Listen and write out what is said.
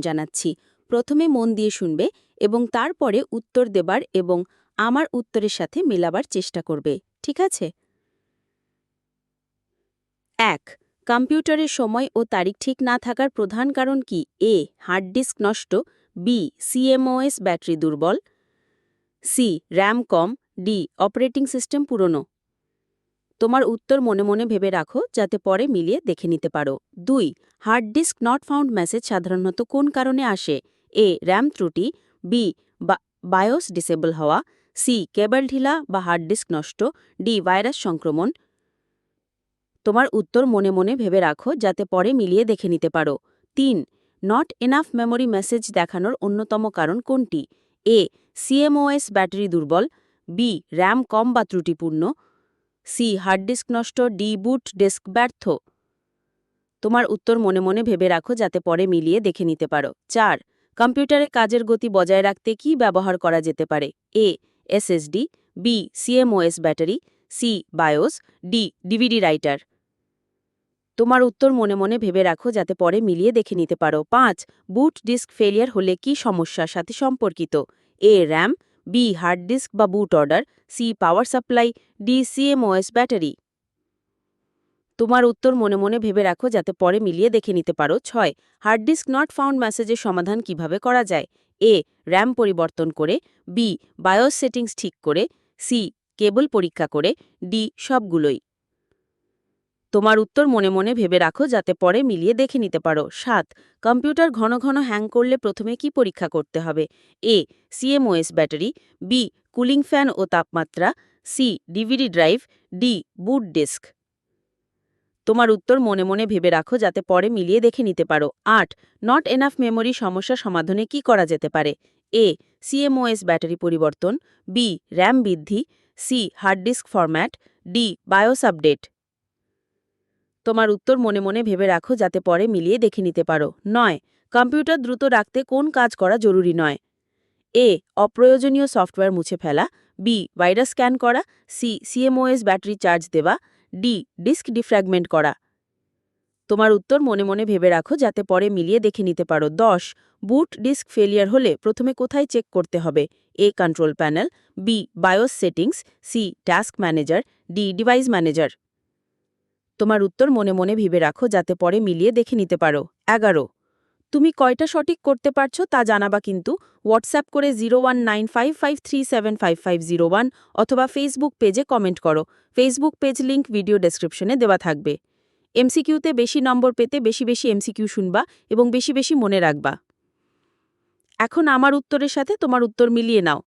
জানাচ্ছি। প্রথমে মন দিয়ে শুনবে এবং তারপরে উত্তর দেবার এবং আমার উত্তরের সাথে মেলাবার চেষ্টা করবে, ঠিক আছে? এক, কম্পিউটারের সময় ও তারিখ ঠিক না থাকার প্রধান কারণ কি? এ, হার্ড ডিস্ক নষ্ট, বি, সিএমওএস ব্যাটারি দুর্বল, সি, র্যাম কম, ডি, অপারেটিং সিস্টেম পুরনো। তোমার উত্তর মনে মনে ভেবে রাখো, যাতে পরে মিলিয়ে দেখে নিতে পারো। দুই, hard disk not found message সাধারণত কোন কারণে আসে? এ, র্যাম ত্রুটি, বি বায়োস ডিসেবল হওয়া, সি, কেবল ঢিলা বা হার্ড ডিস্ক নষ্ট, ডি, ভাইরাস সংক্রমণ। তোমার উত্তর মনে মনে ভেবে রাখো, যাতে পরে মিলিয়ে দেখে নিতে পারো। তিন নট এনাফ মেমোরি মেসেজ দেখানোর অন্যতম কারণ কোনটি? এ সিএমওএস ব্যাটারি দুর্বল, বি, র্যাম কম বা ত্রুটিপূর্ণ সি, হার্ড ডিস্ক নষ্ট, ডি, বুট, ডিস্ক ব্যর্থ। তোমার উত্তর মনে মনে ভেবে রাখো যাতে পরে মিলিয়ে দেখে নিতে পারো। চার, কম্পিউটারে কাজের গতি বজায় রাখতে কি ব্যবহার করা যেতে পারে? A, SSD, B CMOS battery, C, BIOS, D, DVD writer. তোমার উত্তর মনে মনে ভেবে রাখো যাতে পরে মিলিয়ে দেখে নিতে পারো। পাঁচ, বুট ডিস্ক ফেলিয়ার হলে কি সমস্যার সাথে সম্পর্কিত? A, RAM B hard disk বা boot order C power supply D CMOS battery তোমার উত্তর মনে মনে ভেবে রাখো যাতে পরে মিলিয়ে দেখে নিতে পারো। ছয় হার্ড ডিস্ক নট ফাউন্ড মেসেজের সমাধান কীভাবে করা যায়? এ র্যাম পরিবর্তন করে। বি বায়োস সেটিংস ঠিক করে। সি কেবল পরীক্ষা করে। ডি সবগুলোই। তোমার উত্তর মনে মনে ভেবে রাখো যাতে পরে মিলিয়ে দেখে নিতে পারো। সাত, কম্পিউটার ঘন ঘন হ্যাং করলে প্রথমে কি পরীক্ষা করতে হবে? A, CMOS battery, B, cooling fan ও তাপমাত্রা, C, DVD drive, D, boot disk. তোমার উত্তর মনে মনে ভেবে রাখো যাতে পরে মিলিয়ে দেখে নিতে পারো। আট নট এনাফ মেমোরি সমস্যা সমাধানে কি করা যেতে পারে? এ, সিএমওএস ব্যাটারি পরিবর্তন, বি র্যাম বৃদ্ধি, C hard disk format D BIOS update তোমার উত্তর মনে মনে ভেবে রাখো যাতে পরে মিলিয়ে দেখে নিতে পারো। নয়, কম্পিউটার দ্রুত রাখতে কোন কাজ করা জরুরি নয়। এ, অপ্রয়োজনীয় সফটওয়্যার মুছে ফেলা। বি, ভাইরাস স্ক্যান করা। সি সিএমওএস ব্যাটারি চার্জ দেওয়া। ডি, ডিস্ক ডিফ্র্যাগমেন্ট করা। তোমার উত্তর মনে মনে ভেবে রাখো যাতে পরে মিলিয়ে দেখে নিতে পারো। দশ, বুট ডিস্ক ফেলিয়ার হলে প্রথমে কোথায় চেক করতে হবে? A, control panel. B, BIOS settings. C, task manager. D, device manager. তোমার উত্তর মনে মনে ভেবে রাখো যাতে পরে মিলিয়ে দেখে নিতে পারো। এগারো। তুমি কয়টা সঠিক করতে পারছ তা জানাবা কিন্তু হোয়াটসঅ্যাপ করে জিরো ওয়ান অথবা ফেসবুক পেজে কমেন্ট করো। ফেসবুক পেজ লিঙ্ক ভিডিও ডেসক্রিপশনে দেওয়া থাকবে। এমসিকিউতে বেশি নম্বর পেতে বেশি বেশি এমসিকিউ শুনবা এবং বেশি বেশি মনে রাখবা। এখন আমার উত্তরের সাথে তোমার উত্তর মিলিয়ে নাও।